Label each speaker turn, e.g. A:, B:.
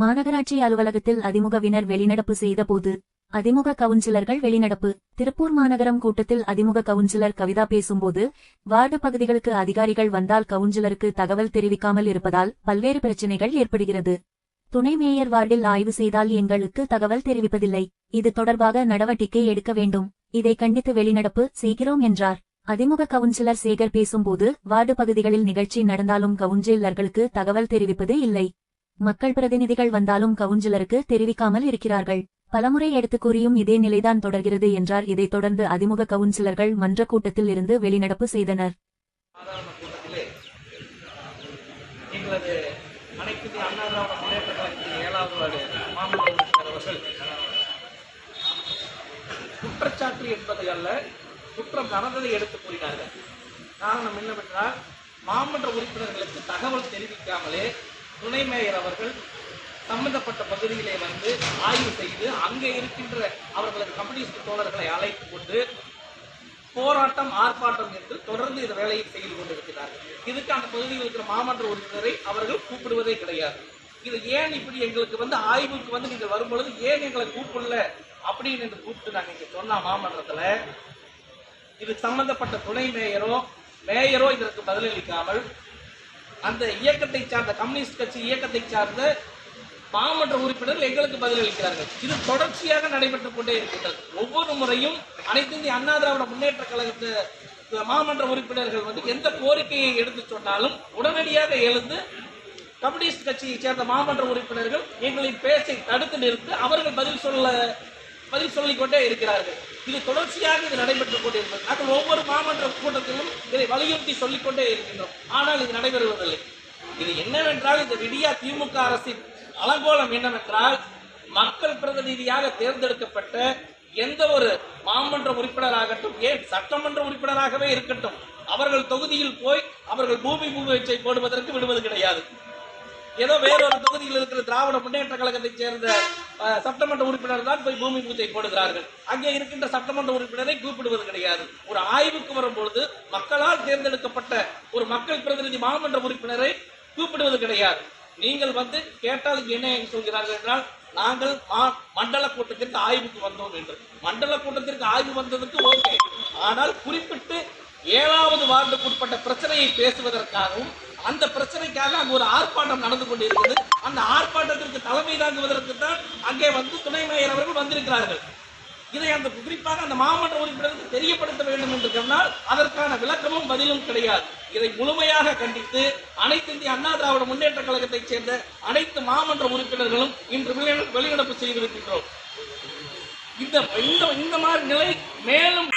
A: மாநகராட்சி அலுவலகத்தில் அதிமுகவினர் வெளிநடப்பு செய்தபோது அதிமுக கவுன்சிலர்கள் வெளிநடப்பு. திருப்பூர் மாநகரம் கூட்டத்தில் அதிமுக கவுன்சிலர் கவிதா பேசும்போது வார்டு பகுதிகளுக்கு அதிகாரிகள் வந்தால் கவுன்சிலருக்கு தகவல் தெரிவிக்காமல் இருப்பதால் பல்வேறு பிரச்சினைகள் ஏற்படுகிறது. துணை மேயர் வார்டில் ஆய்வு செய்தால் எங்களுக்கு தகவல் தெரிவிப்பதில்லை. இது தொடர்பாக நடவடிக்கை எடுக்க வேண்டும். இதை கண்டித்து வெளிநடப்பு செய்கிறோம் என்றார். அதிமுக கவுன்சிலர் சேகர் பேசும்போது வார்டு பகுதிகளில் நிகழ்ச்சி நடந்தாலும் கவுன்சிலர்களுக்கு தகவல் தெரிவிப்பது இல்லை. மக்கள் பிரதிநிதிகள் வந்தாலும் கவுன்சிலருக்கு தெரிவிக்காமல் இருக்கிறார்கள். பலமுறை எடுத்து கூறியும் இதே நிலைதான் தொடர்கிறது என்றார். இதைத் தொடர்ந்து அதிமுக கவுன்சிலர்கள் மன்ற கூட்டத்தில் இருந்து வெளிநடப்பு செய்தனர்.
B: குற்றச்சாட்டு என்பது அல்ல குற்றம் நடந்ததை எடுத்து கூறினார்கள். காரணம் என்னவென்றால் மாமன்ற உறுப்பினர்களுக்கு தகவல் தெரிவிக்காமலே துணை மேயர் அவர்கள் சம்பந்தப்பட்ட பகுதியிலே வந்து ஆய்வு செய்து அங்கே இருக்கின்ற அவர்களது கம்யூனிஸ்ட் தோழர்களை அழைத்து கொண்டு போராட்டம் ஆர்ப்பாட்டம் என்று தொடர்ந்து இந்த வேலையை செய்து கொண்டிருக்கிறார்கள். இதுக்கு அந்த பகுதியில் இருக்கிற மாமன்ற உறுப்பினரை அவர்கள் கூப்பிடுவதே கிடையாது. இது ஏன் இப்படி எங்களுக்கு வந்து ஆய்வுக்கு வந்து நீங்கள் வரும்பொழுது ஏன் எங்களை கூப்பிடல அப்படின்னு என்று கூப்பிட்டு நாங்கள் இங்கே சொன்னோம் மாமன்றத்தில் இது சம்பந்தப்பட்ட துணை மேயரோ மேயரோ இதற்கு பதிலளிக்காமல் அந்த இயக்கத்தை சார்ந்த கம்யூனிஸ்ட் கட்சி இயக்கத்தை சார்ந்த மாமன்ற உறுப்பினர்கள் எங்களுக்கு பதிலளிக்கிறார்கள். இது தொடர்ச்சியாக நடைபெற்றுக் கொண்டே இருக்கின்றது. ஒவ்வொரு முறையும் அனைத்து இந்திய அண்ணா திராவிட முன்னேற்ற கழகத்து மாமன்ற உறுப்பினர்கள் வந்து எந்த கோரிக்கையை எடுத்து சொன்னாலும் உடனடியாக எழுந்து கம்யூனிஸ்ட் கட்சியை சேர்ந்த மாமன்ற உறுப்பினர்கள் எங்களின் பேச்சை தடுத்து நிறுத்து அவர்கள் பதில் சொல்ல பதில் சொல்லிக்கொண்டே இருக்கிறார்கள். இது தொடர்ச்சியாக இது நடைபெற்றுக் கொண்டிருந்தது நாங்கள் ஒவ்வொரு மாமன்ற கூட்டத்திலும் இதை வலியுறுத்தி சொல்லிக் கொண்டே இருக்கின்றோம். ஆனால் இது நடைபெறுவதில்லை. இது என்னவென்றால் இந்த விடியா திமுக அரசின் அலங்கோலம் என்னவென்றால் மக்கள் பிரதிநிதியாக தேர்ந்தெடுக்கப்பட்ட எந்த ஒரு மாமன்ற உறுப்பினராகட்டும் ஏன் சட்டமன்ற உறுப்பினராகவே இருக்கட்டும் அவர்கள் தொகுதியில் போய் அவர்கள் பூமி பூமிச்சை போடுவதற்கு விடுவது கிடையாது. ஏதோ வேறொரு தொகுதியில் இருக்கிற திராவிட முன்னேற்ற கழகத்தைச் சேர்ந்த சட்டமன்ற உறுப்பினர் தான் போய் பூமி பூஜை போடுகிறார்கள். அங்கே இருக்கின்ற சட்டமன்ற உறுப்பினரை கூப்பிடுவது கிடையாது. ஒரு ஆய்வுக்கு வரும்பொழுது மக்களால் தேர்ந்தெடுக்கப்பட்ட ஒரு மக்கள் பிரதிநிதி மாமன்ற உறுப்பினரை கூப்பிடுவது கிடையாது. நீங்கள் வந்து கேட்டால் என்ன சொல்கிறார்கள் என்றால் நாங்கள் மா- மண்டல கூட்டத்திற்கு ஆய்வுக்கு வந்தோம் என்று. மண்டல கூட்டத்திற்கு ஆய்வு வந்ததுக்கு ஓகே. ஆனால் குறிப்பிட்டு ஏழாவது வார்டுக்குட்பட்ட பிரச்சனையை பேசுவதற்காகவும் அந்த பிரச்சனைக்காக அங்கு ஒரு ஆர்ப்பாட்டம் நடந்து கொண்டிருக்கிறது அந்த ஆர்ப்பாட்டத்திற்கு தலைமை தாங்குவதற்கு தான் அங்கே வந்து துணை மேயர் அவர்கள் வந்திருக்கிறார்கள். இதை அந்த குறிப்பாக அந்த மாமன்ற உறுப்பினருக்கு தெரியப்படுத்த வேண்டும் என்று சொன்னால் அதற்கான விளக்கமும் பதிலும் கிடையாது. இதை முழுமையாக கண்டித்து அனைத்து இந்திய அண்ணா திராவிட முன்னேற்ற கழகத்தைச் சேர்ந்த அனைத்து மாமன்ற உறுப்பினர்களும் இன்று வெளிநடப்பு செய்திருக்கின்றோம். இந்த இந்த இந்த மாதிரி நிலை மேலும்